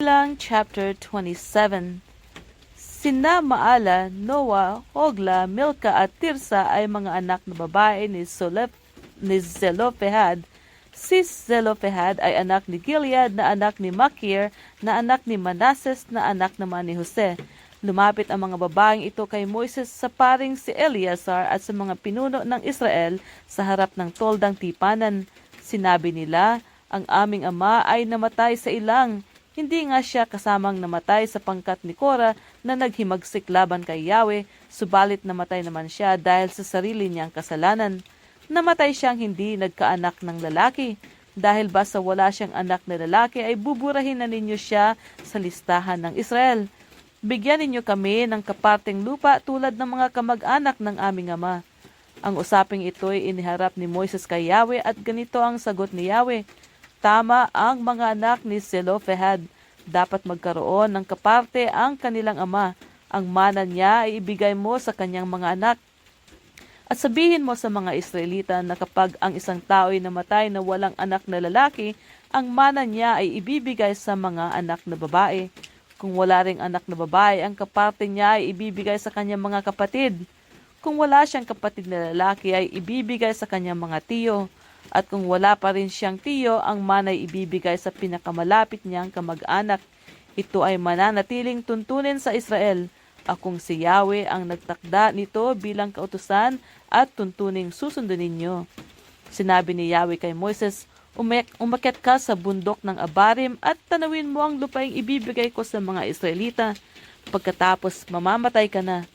Lang chapter 27 Sina Maala, Noah, Hogla, Milka at Tirsa ay mga anak na babae ni, Solef, ni Zelophehad. Si Zelophehad ay anak ni Gilead na anak ni Makir na anak ni Manases na anak naman ni Jose. Lumapit ang mga babaeng ito kay Moises sa paring si Eleazar at sa mga pinuno ng Israel sa harap ng toldang tipanan. Sinabi nila, ang aming ama ay namatay sa ilang. Hindi nga siya kasamang namatay sa pangkat ni Cora na naghimagsik laban kay Yahweh, subalit namatay naman siya dahil sa sarili niyang kasalanan. Namatay siyang hindi nagkaanak ng lalaki. Dahil ba sa wala siyang anak na lalaki ay buburahin na ninyo siya sa listahan ng Israel. Bigyan ninyo kami ng kaparting lupa tulad ng mga kamag-anak ng aming ama. Ang usaping ito ay iniharap ni Moises kay Yahweh at ganito ang sagot ni Yahweh. Tama ang mga anak ni Zelophehad. Dapat magkaroon ng kaparte ang kanilang ama. Ang mana niya ay ibigay mo sa kanyang mga anak. At sabihin mo sa mga Israelita na kapag ang isang tao ay namatay na walang anak na lalaki, ang mana niya ay ibibigay sa mga anak na babae. Kung wala ring anak na babae, ang kaparte niya ay ibibigay sa kanyang mga kapatid. Kung wala siyang kapatid na lalaki, ay ibibigay sa kanyang mga tiyo. At kung wala pa rin siyang tiyo, ang mana ay ibibigay sa pinakamalapit niyang kamag-anak. Ito ay mananatiling tuntunin sa Israel. Akong si Yahweh ang nagtakda nito bilang kautusan at tuntuning susundin ninyo. Sinabi ni Yahweh kay Moises, umakyat ka sa bundok ng Abarim at tanawin mo ang lupaing ibibigay ko sa mga Israelita. Pagkatapos mamamatay ka na,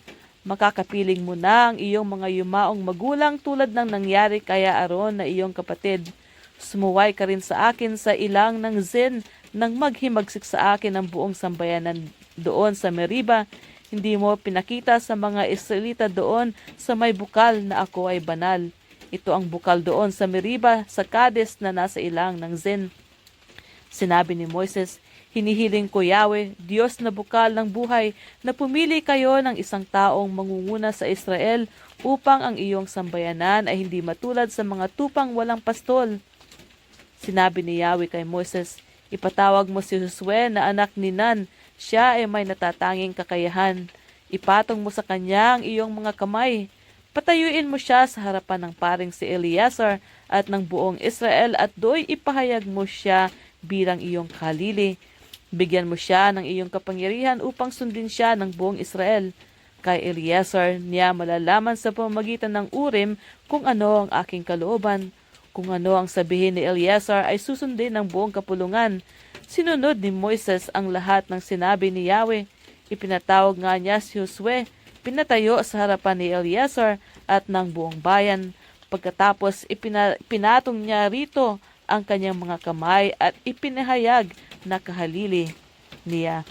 makakapiling mo na ang iyong mga yumaong magulang tulad ng nangyari kaya Aaron na iyong kapatid. Sumuway ka rin sa akin sa ilang ng Zen nang maghimagsik sa akin ang buong sambayanan doon sa Meriba. Hindi mo pinakita sa mga Israelita doon sa may bukal na ako ay banal. Ito ang bukal doon sa Meriba, sa Kades na nasa ilang ng Zen. Sinabi ni Moises, Hinihiling ko Yahweh, Diyos na bukal ng buhay, na pumili kayo ng isang taong mangunguna sa Israel upang ang iyong sambayanan ay hindi matulad sa mga tupang walang pastol. Sinabi ni Yahweh kay Moises, Ipatawag mo si Josue na anak ni Nan, siya ay may natatanging kakayahan. Ipatong mo sa kanya ang iyong mga kamay. Patayuin mo siya sa harapan ng paring si Eleazar at ng buong Israel at do'y ipahayag mo siya bilang iyong kalili. Bigyan mo siya ng iyong kapangyarihan upang sundin siya ng buong Israel. Kay Eleazar niya malalaman sa pamamagitan ng Urim kung ano ang aking kalooban. Kung ano ang sabihin ni Eleazar ay susundin ng buong kapulungan. Sinunod ni Moises ang lahat ng sinabi ni Yahweh. Ipinatawag nga niya si Josue, pinatayo sa harapan ni Eleazar at ng buong bayan. Pagkatapos ipina, pinatong niya rito ang kanyang mga kamay at ipinahayag na kahalili niya.